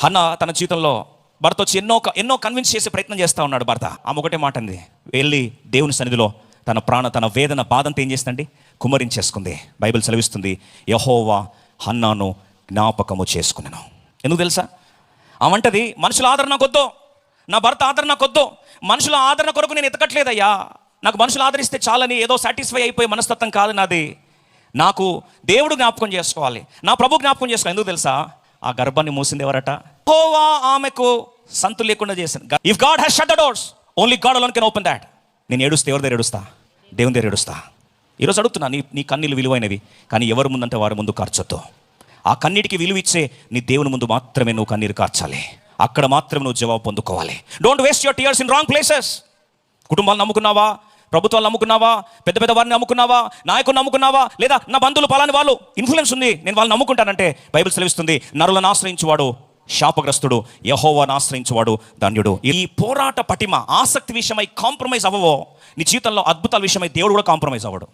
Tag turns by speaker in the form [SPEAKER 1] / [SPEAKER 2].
[SPEAKER 1] హన్న తన జీవితంలో భర్త వచ్చి ఎన్నో ఎన్నో కన్విన్స్ చేసే ప్రయత్నం చేస్తూ ఉన్నాడు భర్త. ఆమె ఒకటే మాట అంది. వెళ్ళి దేవుని సన్నిధిలో తన ప్రాణ తన వేదన బాధంతా ఏం చేస్తుందండి? కుమరించేసుకుంది బైబిల్ సెలవిస్తుంది. యహోవా హన్నాను జ్ఞాపకము చేసుకున్నాను ఎందుకు తెలుసా? ఆమంటది మనుషుల ఆదరణ కొద్దో నా భర్త ఆదరణ కొద్దో మనుషుల ఆదరణ కొరకు నేను ఎతకట్లేదయ్యా. నాకు మనుషులు ఆదరిస్తే చాలని ఏదో సాటిస్ఫై అయిపోయే మనస్తత్వం కాదు నాది. నాకు దేవుడు జ్ఞాపకం చేసుకోవాలి. నా ప్రభు జ్ఞాపకం చేసుకోవాలి. ఎందుకు తెలుసా? ఆ గర్భాన్ని మూసింది ఎవరట? హోవా ఆమెకు సంతు లేకుండా చేశాను. If God has shut the doors only God alone can open that నేను ఏడుస్తే ఎవరి దగ్గర ఏడుస్తా? దేవుని దగ్గర ఏడుస్తా. ఈరోజు అడుగుతున్నా నీ నీ కన్నీళ్ళు విలువైనవి కానీ ఎవరు ముందంటే వారి ముందు కార్చొద్దు. ఆ కన్నీటికి విలువ ఇచ్చే నీ దేవుని ముందు మాత్రమే నువ్వు కన్నీరు కార్చాలి. అక్కడ మాత్రమే నువ్వు జవాబు పొందుకోవాలి. Don't waste your tears in wrong places కుటుంబాలు నమ్ముకున్నావా? ప్రభుత్వాలు నమ్ముకున్నావా? పెద్ద పెద్ద వారిని నమ్ముకున్నావా? నాయకులు నమ్ముకున్నావా? లేదా నా బంధువులు పలాని వాళ్ళు ఇన్ఫ్లుయెన్స్ ఉంది నేను వాళ్ళని నమ్ముకుంటానంటే బైబిల్ సెలవిస్తుంది నరులను ఆశ్రయించువాడు శాపగ్రస్తుడు యహోవాను ఆశ్రయించువాడు ధన్యుడు. ఈ పోరాట పటిమ ఆసక్తి విషయమై కాంప్రమైజ్ అవ్వవో నీ జీవితంలో అద్భుతాల విషయమై దేవుడు కూడా కాంప్రమైజ్ అవ్వడు.